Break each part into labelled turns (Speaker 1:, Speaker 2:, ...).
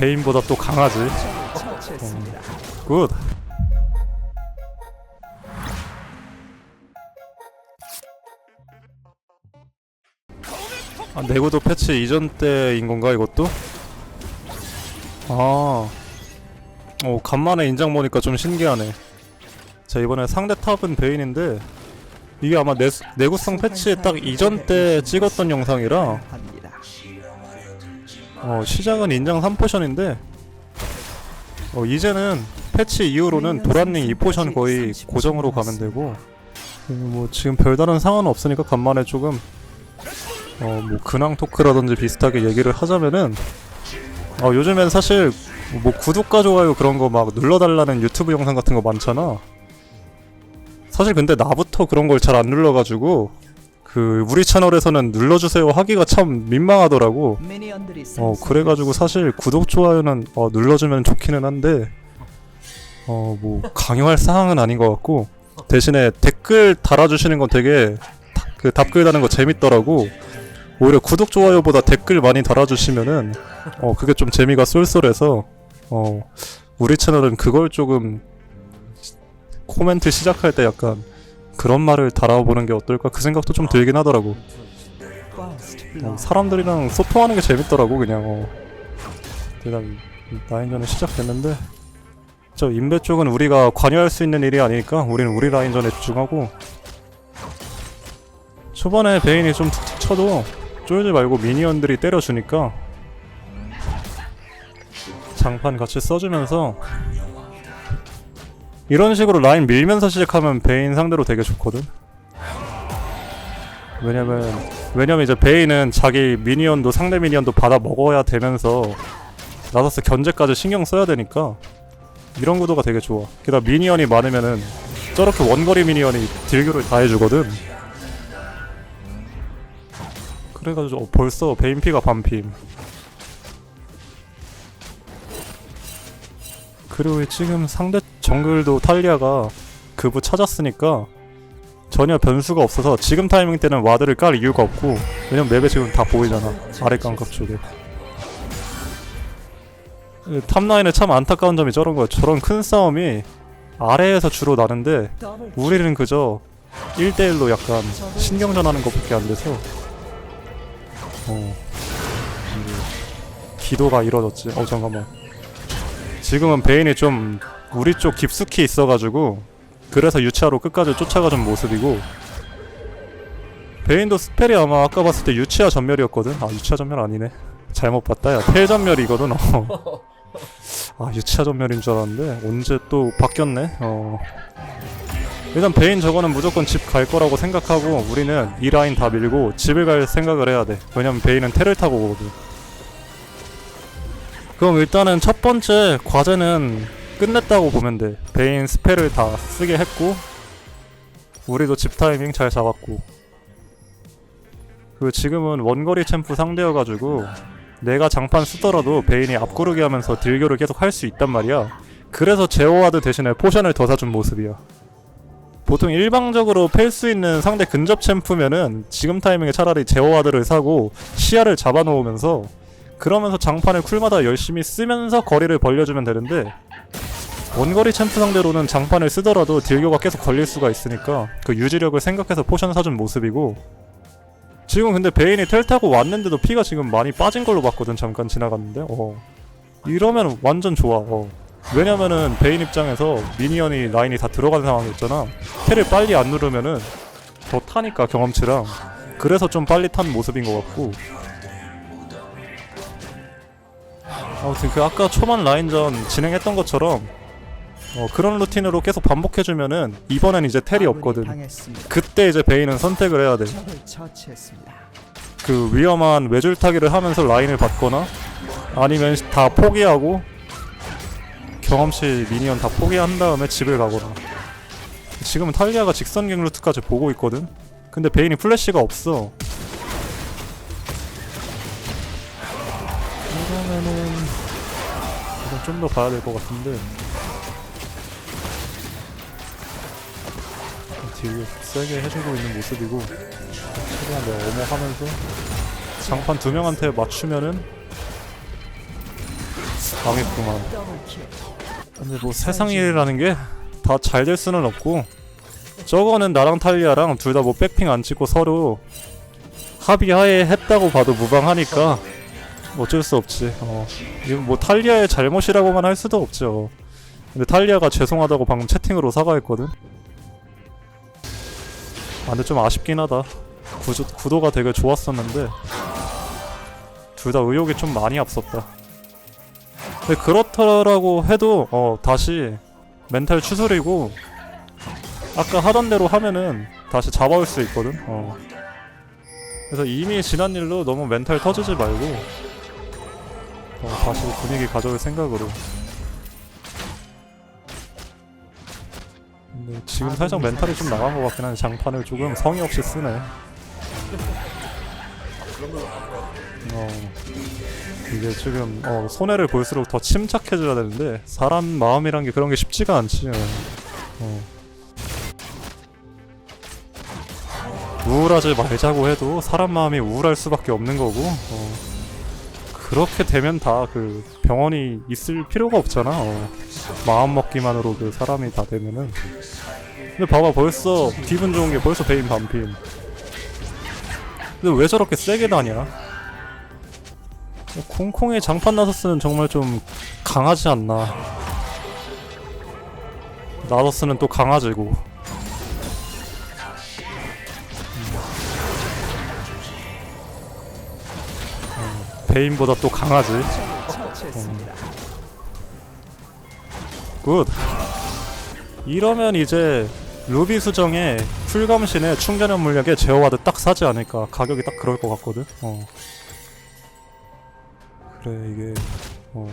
Speaker 1: 베인보다 또 강하지.
Speaker 2: 처치했습니다.
Speaker 1: 굿. 아, 내구도 패치 이전 때인 건가 이것도? 아, 오 간만에 인장 보니까 좀 신기하네. 자 이번에 상대 탑은 베인인데 이게 아마 내, 내구성 패치 딱 이전 때 찍었던 영상이라. 어, 시작은 인장 3포션인데 어, 이제는 패치 이후로는 도란닝 2포션 거의 고정으로 가면 되고 어, 뭐 지금 별다른 상황은 없으니까 간만에 조금 어, 뭐 근황 토크라든지 비슷하게 얘기를 하자면은 어, 요즘엔 사실 뭐 구독과 좋아요 그런 거 막 눌러달라는 유튜브 영상 같은 거 많잖아. 사실 근데 나부터 그런 걸 잘 안 눌러가지고 그 우리 채널에서는 눌러주세요 하기가 참 민망하더라고. 어 그래가지고 사실 구독 좋아요는 어, 눌러주면 좋기는 한데 어 뭐 강요할 사항은 아닌 것 같고 대신에 댓글 달아주시는 건 되게 다- 그 답글 다는 거 재밌더라고. 오히려 구독 좋아요보다 댓글 많이 달아주시면은 어 그게 좀 재미가 쏠쏠해서 어 우리 채널은 그걸 조금 시- 코멘트 시작할 때 약간 그런 말을 달아보는 게 어떨까? 그 생각도 좀 들긴 하더라고. 사람들이랑 소통하는 게 재밌더라고 그냥. 어. 일단 라인전이 시작됐는데. 저 인베 쪽은 우리가 관여할 수 있는 일이 아니니까 우리는 우리 라인전에 집중하고. 초반에 베인이 좀 툭툭 쳐도 쫄지 말고 미니언들이 때려주니까 장판 같이 써주면서 이런 식으로 라인 밀면서 시작하면 베인 상대로 되게 좋거든 왜냐면 왜냐면 이제 베인은 자기 미니언도 상대 미니언도 받아 먹어야 되면서 나서스 견제까지 신경 써야 되니까 이런 구도가 되게 좋아. 게다가 미니언이 많으면은 저렇게 원거리 미니언이 딜교를 다 해주거든. 그래가지고 어, 벌써 베인 피가 반핌. 그리고 지금 상대 정글도 탈리아가 그부 찾았으니까 전혀 변수가 없어서 지금 타이밍 때는 와드를 깔 이유가 없고 왜냐면 맵에 지금 다 보이잖아. 아래 깜각 쪽에. 그 탑라인에 참 안타까운 점이 저런 거야. 저런 큰 싸움이 아래에서 주로 나는데 우리는 그저 1대1로 약간 신경전 하는 것밖에 안 돼서 어 기도가 이뤄졌지. 어 잠깐만. 지금은 베인이 좀 우리 쪽 깊숙이 있어가지고 그래서 유치아로 끝까지 쫓아가준 모습이고 베인도 스펠이 아마 아까 봤을 때 유치아 전멸이었거든? 아 유치아 전멸 아니네. 잘못 봤다. 야텔 전멸이거든 어. 아 유치아 전멸인 줄 알았는데 언제 또 바뀌었네? 어. 일단 베인 저거는 무조건 집 갈 거라고 생각하고 우리는 이 라인 다 밀고 집을 갈 생각을 해야 돼. 왜냐면 베인은 테를 타고 오거든. 그럼 일단은 첫 번째 과제는 끝냈다고 보면 돼. 베인 스펠을 다 쓰게 했고 우리도 집 타이밍 잘 잡았고. 그 지금은 원거리 챔프 상대여가지고 내가 장판 쓰더라도 베인이 앞구르기 하면서 딜교를 계속 할 수 있단 말이야. 그래서 제어와드 대신에 포션을 더 사준 모습이야. 보통 일방적으로 팰 수 있는 상대 근접 챔프면은 지금 타이밍에 차라리 제어와드를 사고 시야를 잡아놓으면서 그러면서 장판을 쿨마다 열심히 쓰면서 거리를 벌려주면 되는데 원거리 챔프 상대로는 장판을 쓰더라도 딜교가 계속 걸릴 수가 있으니까 그 유지력을 생각해서 포션 사준 모습이고. 지금 근데 베인이 텔 타고 왔는데도 피가 지금 많이 빠진 걸로 봤거든 잠깐 지나갔는데? 어. 이러면 완전 좋아 어. 왜냐면은 베인 입장에서 미니언이 라인이 다 들어간 상황이었잖아. 텔을 빨리 안 누르면은 더 타니까 경험치랑. 그래서 좀 빨리 탄 모습인 것 같고 아무튼 그 아까 초반 라인전 진행했던 것처럼 어, 그런 루틴으로 계속 반복해주면은 이번엔 이제 텔이 없거든. 그때 이제 베인은 선택을 해야 돼.
Speaker 2: 적을 처치했습니다.
Speaker 1: 그 위험한 외줄 타기를 하면서 라인을 받거나 아니면 다 포기하고 경험치 미니언 다 포기한 다음에 집을 가거나. 지금은 탈리아가 직선갱 루트까지 보고 있거든. 근데 베인이 플래시가 없어 좀더 봐야 될 것 같은데 딜을 세게 해주고 있는 모습이고 최대한 내가 어머하면서 장판 두 명한테 맞추면은 망했구만. 근데 뭐 세상 일이라는 게 다 잘 될 수는 없고 저거는 나랑 탈리아랑 둘 다 뭐 백핑 안 찍고 서로 합의하에 했다고 봐도 무방하니까 어쩔 수 없지. 어. 이건 뭐 탈리아의 잘못이라고만 할 수도 없죠. 근데 탈리아가 죄송하다고 방금 채팅으로 사과했거든. 아 근데 좀 아쉽긴 하다. 구조, 구도가 되게 좋았었는데 둘 다 의욕이 좀 많이 앞섰다. 근데 그렇더라고 해도 어 다시 멘탈 추스리고 아까 하던 대로 하면은 다시 잡아올 수 있거든. 어. 그래서 이미 지난 일로 너무 멘탈 터지지 말고 어, 다시 분위기 가져올 생각으로 근데 지금 살짝 멘탈이 좀 나간 것 같긴 한데 장판을 조금 성의 없이 쓰네 어 이게 지금 어, 손해를 볼수록 더 침착해져야 되는데 사람 마음이란 게 그런 게 쉽지가 않지. 어. 우울하지 말자고 해도 사람 마음이 우울할 수밖에 없는 거고 어. 그렇게 되면 다 그 병원이 있을 필요가 없잖아. 어. 마음 먹기만으로 그 사람이 다 되면은. 근데 봐봐 벌써 기분 좋은 게 벌써 베인 반핀. 근데 왜 저렇게 세게 다냐? 콩콩의 장판 나서스는 정말 좀 강하지 않나. 나서스는 또 강아지고. 베인보다 또 강하지.
Speaker 2: 처치했습니다.
Speaker 1: 굿. 이러면 이제 루비 수정에 풀감신에 충전형 물약에 제어와드 딱 사지 않을까. 가격이 딱 그럴 것 같거든. 어. 그래 이게 어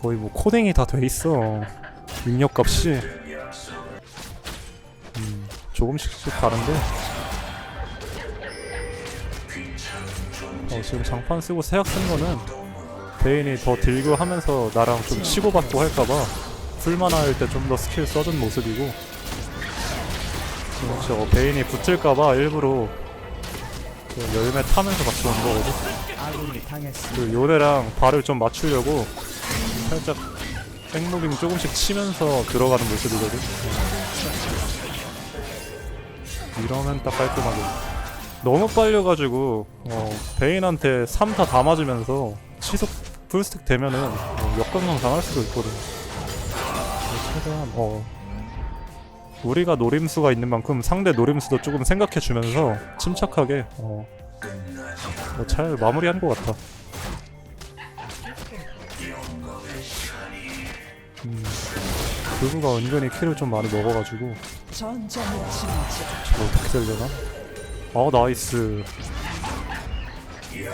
Speaker 1: 거의 뭐 코딩이 다 돼 있어. 입력값이 음 조금씩씩 다른데. 어 지금 장판 쓰고 세약 쓴 거는 베인이 더 딜교 하면서 나랑 좀 치고받고 할까봐 풀만화 할때좀 더 스킬 써준 모습이고 지금 어, 베인이 붙을까봐 일부러 그 열매 타면서 온 거거든. 그 요네랑 발을 좀 맞추려고 살짝 백무빙 조금씩 치면서 들어가는 모습이거든 이러면 딱 깔끔하게 너무 빨려가지고 어, 베인한테 3타 다 맞으면서 치속 풀스택 되면은 어, 역강강 당할 수도 있거든 최대한 어 우리가 노림수가 있는 만큼 상대 노림수도 조금 생각해 주면서 침착하게 어, 어, 잘 마무리한 것 같아. 음, 그부가 은근히 킬을 좀 많이 먹어가지고. 저거 어떻게 되려나? 어 나이스. 이거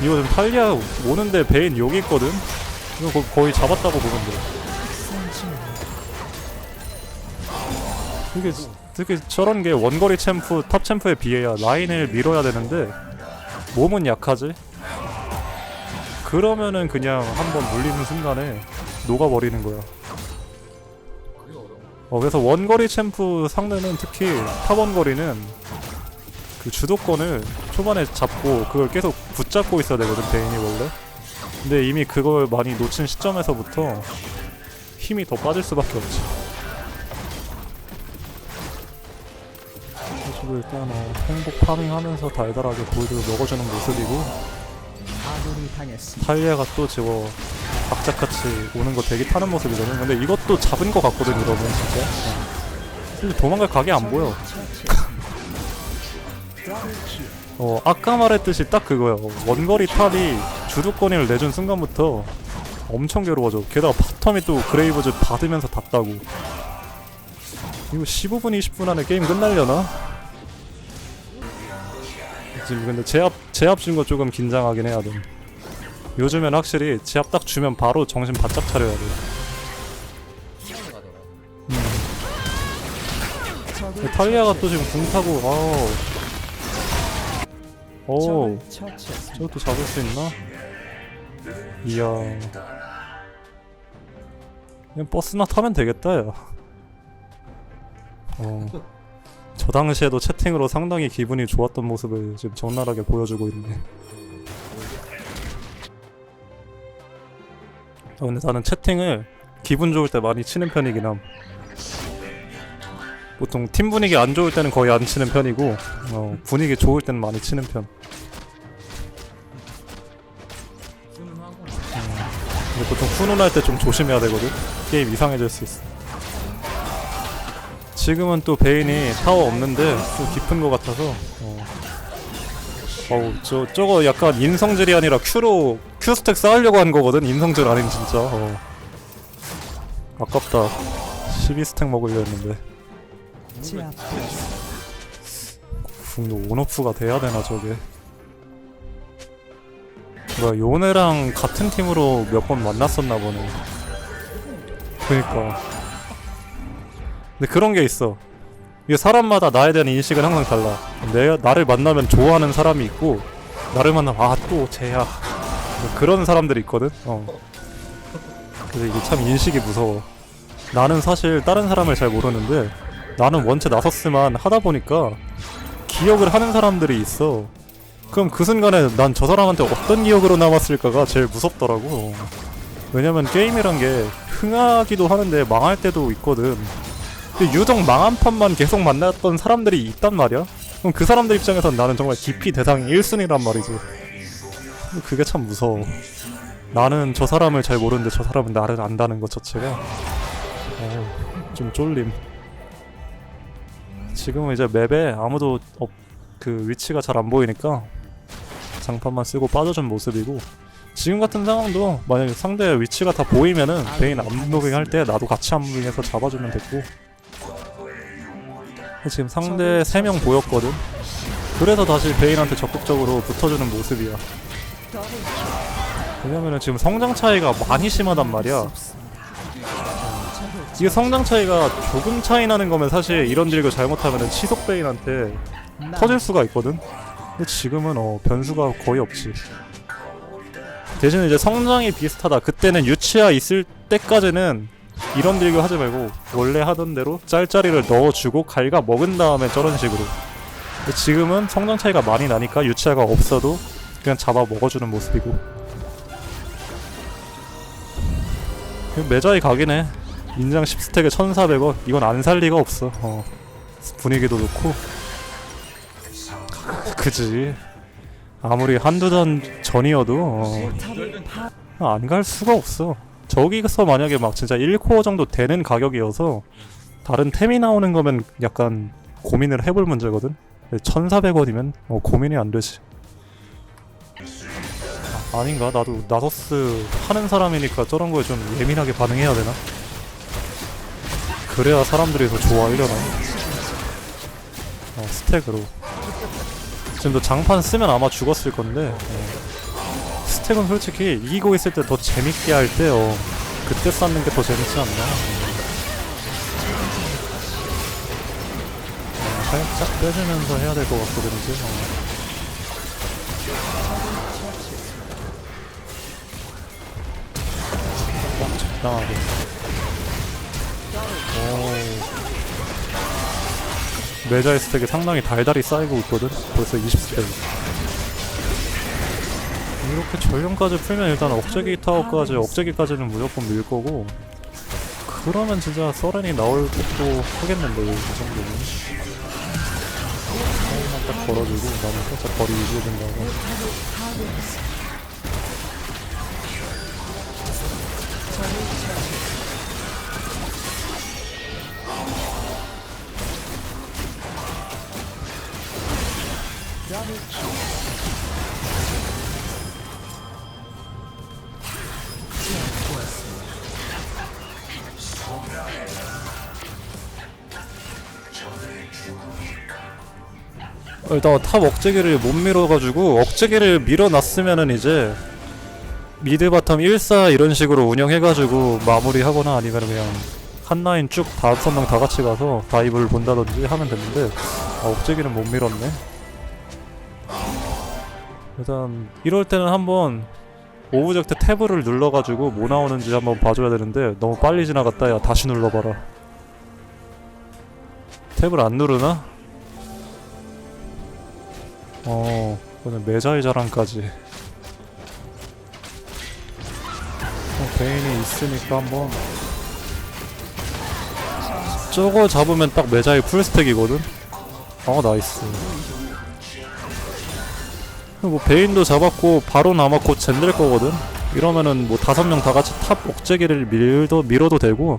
Speaker 1: 지금 탈리아 오는데 베인 여기 있거든. 이거 거, 거의 잡았다고.
Speaker 2: 선진.
Speaker 1: 이게 되게 저런 게 원거리 챔프 탑 챔프에 비해야 라인을 밀어야 되는데 몸은 약하지. 그러면은 그냥 한번 물리는 순간에 녹아버리는 거야. 어 그래서 원거리 챔프 상대는 특히 탑 원거리는 그 주도권을 초반에 잡고 그걸 계속 붙잡고 있어야 되거든 베인이 원래. 근데 이미 그걸 많이 놓친 시점에서부터 힘이 더 빠질 수밖에 없지. 그래가지고 일단 어, 행복 파밍하면서 달달하게 골드 먹어주는 모습이고. 탈리아가 또 저거 박자같이 오는 거 되게 타는 모습이거든 근데 이것도 잡은 거 같거든 이러면 진짜 도망갈 각이 안 보여. 어 아까 말했듯이 딱 그거야 원거리 탑이 주도권을 내준 순간부터 엄청 괴로워져. 게다가 바텀이 또 그레이브즈 받으면서 닿다고. 이거 15분 20분 안에 게임 끝날려나? 지금 근데 제압 제압 준 거 조금 긴장하긴 해야 돼. 요즘엔 확실히 제압 딱 주면 바로 정신 바짝 차려야 돼.
Speaker 2: 적을
Speaker 1: 탈리아가 또 지금 궁 타고 아우 오. 저것도 잡을 수 있나? 이야 그냥 버스나 타면 되겠다 야 어. 저 당시에도 채팅으로 상당히 기분이 좋았던 모습을 지금 적나라하게 보여주고 있네 아, 근데 나는 채팅을 기분 좋을 때 많이 치는 편이긴 함. 보통 팀 분위기 안 좋을 때는 거의 안 치는 편이고 어, 분위기 좋을 때는 많이 치는 편. 근데 보통 훈훈할 때 좀 조심해야 되거든. 게임 이상해질 수 있어. 지금은 또 베인이 타워 없는데 좀 깊은 것 같아서. 어. 어우 저 저거 약간 인성질이 아니라 큐로 큐 스택 쌓으려고 한 거거든. 인성질 아닌 진짜. 어. 아깝다. 12스택 먹으려 했는데. 궁도 온오프가 돼야 되나 저게. 뭐야 요네랑 같은 팀으로 몇 번 만났었나 보네. 그니까. 근데 그런 게 있어. 이게 사람마다 나에 대한 인식은 항상 달라. 내 나를 만나면 좋아하는 사람이 있고 나를 만나면 아 또 쟤야. 뭐 그런 사람들이 있거든. 어. 그래서 이게 참 인식이 무서워. 나는 사실 다른 사람을 잘 모르는데 나는 원체 나섰으만 하다 보니까 기억을 하는 사람들이 있어. 그럼 그 순간에 난 저 사람한테 어떤 기억으로 남았을까가 제일 무섭더라고. 왜냐면 게임이란 게 흥하기도 하는데 망할 때도 있거든. 근데 유독 망한 판만 계속 만났던 사람들이 있단 말이야? 그럼 그 사람들 입장에선 나는 정말 깊이 대상이 1순위란 말이지. 그게 참 무서워. 나는 저 사람을 잘 모르는데 저 사람은 나를 안다는 것 자체가 어우, 좀 쫄림. 지금은 이제 맵에 아무도 없, 그 위치가 잘 안 보이니까 장판만 쓰고 빠져준 모습이고 지금 같은 상황도 만약에 상대 위치가 다 보이면은 베인 암무빙 할 때 나도 같이 암무빙해서 잡아주면 됐고. 지금 상대 3명 보였거든? 그래서 다시 베인한테 적극적으로 붙어주는 모습이야. 왜냐면은 지금 성장 차이가 많이 심하단 말이야 이게 성장 차이가 조금 차이 나는 거면 사실 이런 딜교 잘못하면은 치속 베인한테 터질 수가 있거든. 근데 지금은 어 변수가 거의 없지. 대신 이제 성장이 비슷하다. 그때는 유치아 있을 때까지는 이런 딜교 하지 말고 원래 하던 대로 짤짤이를 넣어주고 갈가 먹은 다음에 저런 식으로. 근데 지금은 성장 차이가 많이 나니까 유치아가 없어도 그냥 잡아 먹어주는 모습이고. 매자이 해. 인장 10스택에 1,400원. 이건 안 살 리가 없어. 어. 분위기도 좋고. 그지. 아무리 한두 단 전이어도 어, 안갈 수가 없어. 저기서 만약에 막 진짜 1코어 정도 되는 가격이어서 다른 템이 나오는 거면 약간 고민을 해볼 문제거든. 1,400원이면 어, 고민이 안 되지. 아, 아닌가? 나도 나서스 하는 사람이니까 저런 거에 좀 예민하게 반응해야 되나? 그래야 사람들이 더 좋아하려나? 어, 스택으로. 지금도 장판 쓰면 아마 죽었을 건데 어. 스택은 솔직히 이기고 있을 때 더 재밌게 할때 어, 그때 쌓는 게 더 재밌지 않나? 어, 살짝 빼주면서 해야 될 것 같거든 이제 어. 딱 적당하게 오 메자의 스택이 상당히 달달이 쌓이고 있거든? 벌써 20스택 이렇게 전령까지 풀면 일단 억제기 타워까지 억제기까지는 무조건 밀 거고. 그러면 진짜 서렌이 나올 것도 하겠는데 이 정도면. 타워만 딱 걸어주고 나는 살짝 거리 유지해준다고 일단 탑 억제기를 못 밀어가지고 억제기를 밀어놨으면은 이제 미드 바텀 1사 이런 식으로 운영해가지고 마무리하거나 아니면 그냥 한 라인 쭉 다섯 명 다 같이 가서 다이브를 본다든지 하면 됐는데 아, 억제기는 못 밀었네. 일단 이럴 때는 한번 오브젝트 탭을 눌러가지고 뭐 나오는지 한번 봐줘야 되는데 너무 빨리 지나갔다. 야 다시 눌러봐라. 탭을 안 누르나? 어, 오늘 매자의 자랑까지. 어, 베인이 있으니까 한번. 저거 잡으면 딱 매자의 풀스택이거든? 어 나이스. 뭐 베인도 잡았고 바로 남았고 젠될 거거든? 이러면은 뭐 다섯 명 다 같이 탑 억제기를 밀도 밀어도 되고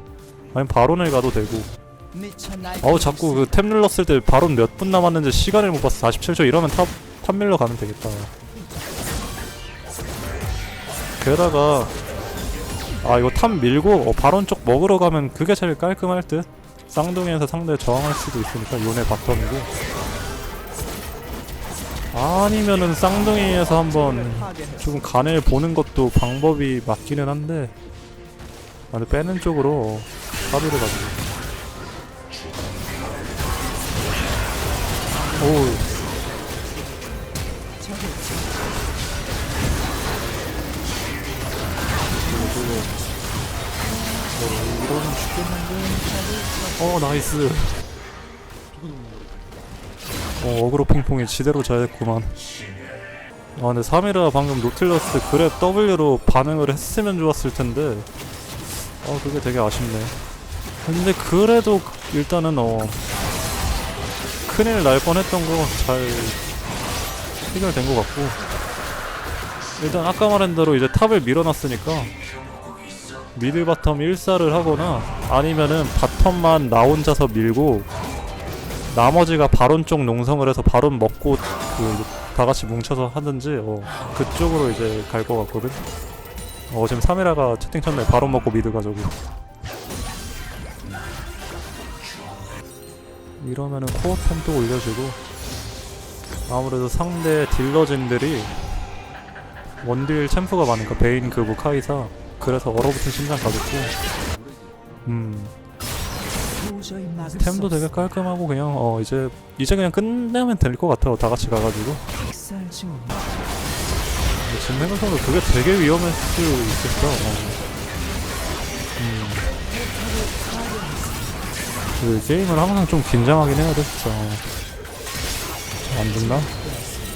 Speaker 1: 아니면 바론을 가도 되고 어우 자꾸 그 탭 눌렀을 때 바론 몇분 남았는지 시간을 못 봤어. 47초 이러면 탑, 탑 밀러 가면 되겠다. 게다가 아 이거 탑 밀고 어, 바론 쪽 먹으러 가면 그게 제일 깔끔할 듯? 쌍둥이에서 상대 저항할 수도 있으니까 요네 바텀이고. 아니면은 쌍둥이에서 한번. 조금 간을 보는 것도 방법이 맞기는 한데 아 근데 빼는 쪽으로 합의를 가지고 오 어 나이스 어 어그로 핑퐁이 지대로 잘했구만. 아 근데 3이라 방금 노틸러스 그랩 W로 반응을 했으면 좋았을 텐데. 어 그게 되게 아쉽네. 근데 그래도 일단은 어 큰일 날 뻔했던 거 잘 해결된 것 같고 일단 아까 말한 대로 이제 탑을 밀어놨으니까 미드 바텀 1사를 하거나 아니면은 바텀만 나 혼자서 밀고 나머지가 바론 쪽 농성을 해서 바론 먹고 그 다 같이 뭉쳐서 하든지 어 그쪽으로 이제 갈 것 같거든. 어 지금 3이라가 채팅 쳤네. 바론 먹고 미드 가자고. 이러면은 코어템 또 올려주고 아무래도 상대 딜러진들이 원딜 챔프가 많으니까 베인 그브 카이사 그래서 얼어붙은 심장 가졌고 음 템도 되게. 깔끔하고 그냥 어 이제 이제 그냥 끝내면 될 것 같아요 다 같이 가가지고 지금 생각해도 그게 되게 위험할 수 있겠어 어. 음. 그 게임을 항상 좀 긴장하긴 해야 돼 진짜 어. 안 됐나?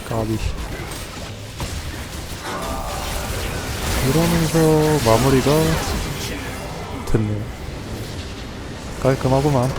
Speaker 1: 까비 이러면서 마무리가 됐네요 깔끔하구만